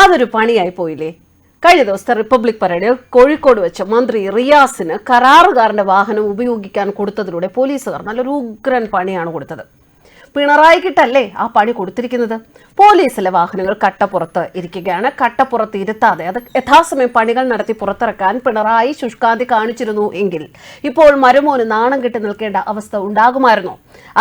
അതൊരു പണിയായി പോയില്ലേ? കഴിഞ്ഞ ദിവസത്തെ റിപ്പബ്ലിക് പരേഡിൽ കോഴിക്കോട് വെച്ച് മന്ത്രി റിയാസിന് കരാറുകാരന്റെ വാഹനം ഉപയോഗിക്കാൻ കൊടുത്തതിലൂടെ പോലീസുകാർ നല്ലൊരു ഉഗ്രൻ പണിയാണ് കൊടുത്തത്. പിണറായിക്കിട്ടല്ലേ ആ പണി കൊടുത്തിരിക്കുന്നത്? പോലീസിലെ വാഹനങ്ങൾ കട്ടപ്പുറത്ത് ഇരിക്കുകയാണ്. കട്ടപ്പുറത്ത് ഇരുത്താതെ അത് യഥാസമയം പണികൾ നടത്തി പുറത്തിറക്കാൻ പിണറായി ശുഷ്കാന്തി കാണിച്ചിരുന്നു എങ്കിൽ ഇപ്പോൾ മരുമോന് നാണം കെട്ടി നിൽക്കേണ്ട അവസ്ഥ ഉണ്ടാകുമായിരുന്നു?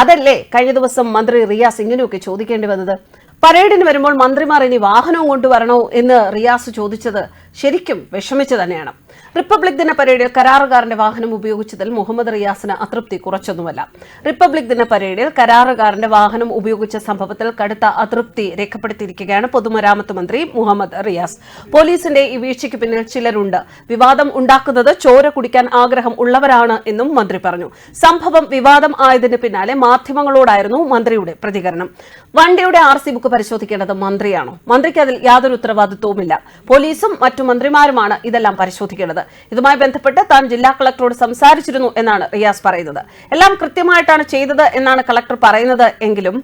അതല്ലേ കഴിഞ്ഞ ദിവസം മന്ത്രി റിയാസ് ഇങ്ങനെയൊക്കെ ചോദിക്കേണ്ടി വന്നത്. പരേഡിന് വരുമ്പോൾ മന്ത്രിമാർ ഇനി വാഹനവും കൊണ്ടുവരണോ എന്ന് റിയാസ് ചോദിച്ചത് ശരിക്കും വിഷമിച്ചു തന്നെയാണ്. റിപ്പബ്ലിക് ദിന പരേഡിൽ കരാറുകാരന്റെ വാഹനം ഉപയോഗിച്ചതിൽ മുഹമ്മദ് റിയാസിന് അതൃപ്തി കുറച്ചൊന്നുമല്ല. റിപ്പബ്ലിക് ദിന പരേഡിൽ കരാറുകാരന്റെ വാഹനം ഉപയോഗിച്ച സംഭവത്തിൽ കടുത്ത അതൃപ്തി രേഖപ്പെടുത്തിയിരിക്കുകയാണ് പൊതുമരാമത്ത് മന്ത്രി മുഹമ്മദ് റിയാസ്. പോലീസിന്റെ ഈ വീഴ്ചയ്ക്ക് പിന്നിൽ ചിലരുണ്ട്. വിവാദം ഉണ്ടാക്കുന്നത് ചോര കുടിക്കാൻ ആഗ്രഹം ഉള്ളവരാണ് എന്നും മന്ത്രി പറഞ്ഞു. സംഭവം വിവാദം ആയതിന് പിന്നാലെ മാധ്യമങ്ങളോടായിരുന്നു മന്ത്രിയുടെ പ്രതികരണം. വണ്ടിയുടെ ആർ ബുക്ക് പരിശോധിക്കേണ്ടത് മന്ത്രിയാണോ? മന്ത്രിക്ക് അതിൽ യാതൊരു ഉത്തരവാദിത്വവുമില്ല. പോലീസും മറ്റു മന്ത്രിമാരുമാണ് ഇതെല്ലാം പരിശോധിക്കേണ്ടത്. ഇതുമായി ബന്ധപ്പെട്ട് താൻ ജില്ലാ കളക്ടറോട് സംസാരിച്ചിരുന്നു എന്നാണ് റിയാസ് പറയുന്നത്. എല്ലാം കൃത്യമായിട്ടാണ് ചെയ്തത് എന്നാണ് കളക്ടർ പറയുന്നത് എങ്കിലും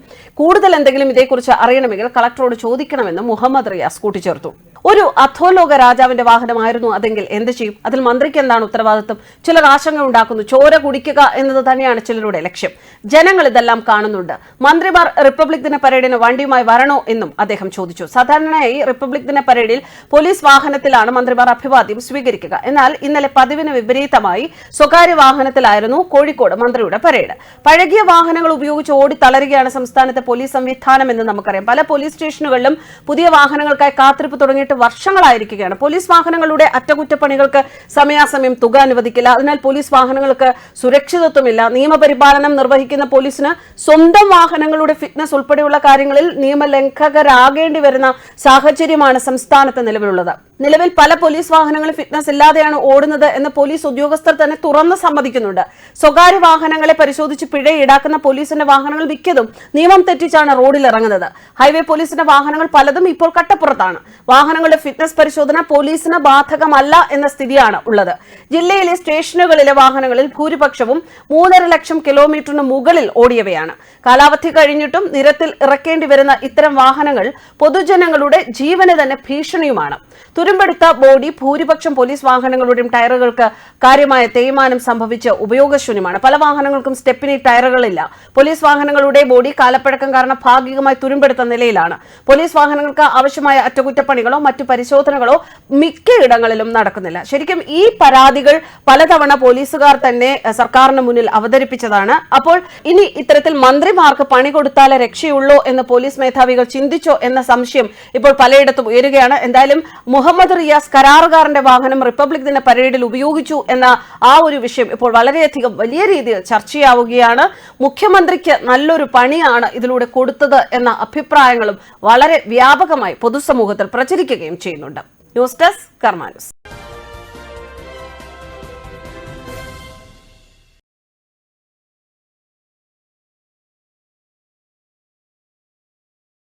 കൂടുതൽ എന്തെങ്കിലും ഇതേക്കുറിച്ച് അറിയണമെങ്കിൽ കളക്ടറോട് ചോദിക്കണമെന്ന് മുഹമ്മദ് റിയാസ് കൂട്ടിച്ചേർത്തു. ഒരു അധോലോക രാജാവിന്റെ വാഹനമായിരുന്നു അതെങ്കിൽ എന്ത് ചെയ്യും? അതിൽ മന്ത്രിക്ക് എന്താണ് ഉത്തരവാദിത്വം? ചിലർ ആശങ്ക ഉണ്ടാക്കുന്നു. ചോര കുടിക്കുക എന്നത് തന്നെയാണ് ചിലരുടെ ലക്ഷ്യം. ജനങ്ങൾ ഇതെല്ലാം കാണുന്നുണ്ട്. മന്ത്രിമാർ റിപ്പബ്ലിക് ദിന പരേഡിന് വണ്ടിയുമായി വരണോ എന്നും അദ്ദേഹം ചോദിച്ചു. സാധാരണയായി റിപ്പബ്ലിക് ദിന പരേഡിൽ പോലീസ് വാഹനത്തിലാണ് മന്ത്രിമാർ അഭിവാദ്യം സ്വീകരിക്കുക. എന്നാൽ ഇന്നലെ പതിവിന് വിപരീതമായി സ്വകാര്യ വാഹനത്തിലായിരുന്നു കോഴിക്കോട് മന്ത്രിയുടെ പരേഡ്. പഴകിയ വാഹനങ്ങൾ ഉപയോഗിച്ച് ഓടി തളരുകയാണ് സംസ്ഥാനത്തെ പോലീസ് സംവിധാനം എന്ന് നമുക്കറിയാം. പല പോലീസ് സ്റ്റേഷനുകളിലും പുതിയ വാഹനങ്ങൾക്കായി കാത്തിരിപ്പ് തുടങ്ങിയിട്ട് വർഷങ്ങളായിരിക്കുകയാണ്. പോലീസ് വാഹനങ്ങളുടെ അറ്റകുറ്റപ്പണികൾക്ക് സമയാസമയം തുക അനുവദിക്കില്ല. അതിനാൽ പോലീസ് വാഹനങ്ങൾക്ക് സുരക്ഷിതത്വമില്ല. നിയമപരിപാലനം നിർവഹിക്കുന്ന പോലീസിന് സ്വന്തം വാഹനങ്ങളുടെ ഫിറ്റ്നസ് ഉൾപ്പെടെയുള്ള കാര്യങ്ങളിൽ നിയമലംഘകരാകേണ്ടി വരുന്ന സാഹചര്യമാണ് സംസ്ഥാനത്ത് നിലവിലുള്ളത്. നിലവിൽ പല പോലീസ് വാഹനങ്ങളും ഫിറ്റ്നസ് ഇല്ലാതെയാണ് ഓടുന്നത് എന്ന് പോലീസ് ഉദ്യോഗസ്ഥർ തന്നെ തുറന്ന് സമ്മതിക്കുന്നുണ്ട്. സ്വകാര്യ വാഹനങ്ങളെ പരിശോധിച്ച് പിഴ ഈടാക്കുന്ന പോലീസിന്റെ വാഹനങ്ങൾ മിക്കതും നിയമം തെറ്റിച്ചാണ് റോഡിൽ ഇറങ്ങുന്നത് ഹൈവേ പോലീസിന്റെ വാഹനങ്ങൾ പലതും ഇപ്പോൾ കട്ടപ്പുറത്താണ്. വാഹനങ്ങളുടെ ഫിറ്റ്നസ് പരിശോധന പോലീസിന് ബാധകമല്ല എന്ന സ്ഥിതിയാണ് ഉള്ളത്. ജില്ലയിലെ സ്റ്റേഷനുകളിലെ വാഹനങ്ങളിൽ ഭൂരിപക്ഷവും മൂന്നര ലക്ഷം കിലോമീറ്ററിന് മുകളിൽ ഓടിയവയാണ്. കാലാവധി കഴിഞ്ഞിട്ടും നിരത്തിൽ ഇറക്കേണ്ടി വരുന്ന ഇത്തരം വാഹനങ്ങൾ പൊതുജനങ്ങളുടെ ജീവന് തന്നെ ഭീഷണിയുമാണ്. തുരുമ്പെടുത്ത ബോഡി ഭൂരിപക്ഷം പോലീസ് വാഹനങ്ങളുടെയും ടയറുകൾക്ക് കാര്യമായ തേയ്മാനം സംഭവിച്ച് ഉപയോഗശൂന്യമാണ്. പല വാഹനങ്ങൾക്കും സ്റ്റെപ്പിനി ടയറുകളില്ല. പോലീസ് വാഹനങ്ങളുടെ ബോഡി കാലപ്പഴക്കം കാരണം ഭാഗികമായി തുരുമ്പെടുത്ത നിലയിലാണ്. പോലീസ് വാഹനങ്ങൾക്ക് ആവശ്യമായ അറ്റകുറ്റപ്പണികളോ മറ്റു പരിശോധനകളോ മിക്കയിടങ്ങളിലും നടക്കുന്നില്ല. ശരിക്കും ഈ പരാതികൾ പലതവണ പോലീസുകാർ തന്നെ സർക്കാരിന് മുന്നിൽ അവതരിപ്പിച്ചതാണ്. അപ്പോൾ ഇനി ഇത്തരത്തിൽ മന്ത്രിമാർക്ക് പണി കൊടുത്താലേ രക്ഷയുള്ളൂ എന്ന് പോലീസ് മേധാവികൾ ചിന്തിച്ചോ എന്ന സംശയം ഇപ്പോൾ പലയിടത്തും ഉയരുകയാണ്. എന്തായാലും മുഹമ്മദ് റിയാസ് കരാറുകാരന്റെ വാഹനം റിപ്പബ്ലിക് ദിന പരേഡിൽ ഉപയോഗിച്ചു എന്ന ആ ഒരു വിഷയം ഇപ്പോൾ വളരെയധികം വലിയ രീതിയിൽ ചർച്ചയാവുകയാണ്. മുഖ്യമന്ത്രിക്ക് നല്ലൊരു പണിയാണ് ഇതിലൂടെ കൊടുത്തത് എന്ന അഭിപ്രായങ്ങളും വളരെ വ്യാപകമായി പൊതുസമൂഹത്തിൽ പ്രചരിക്കുകയും ചെയ്യുന്നുണ്ട്. News desk Karma news.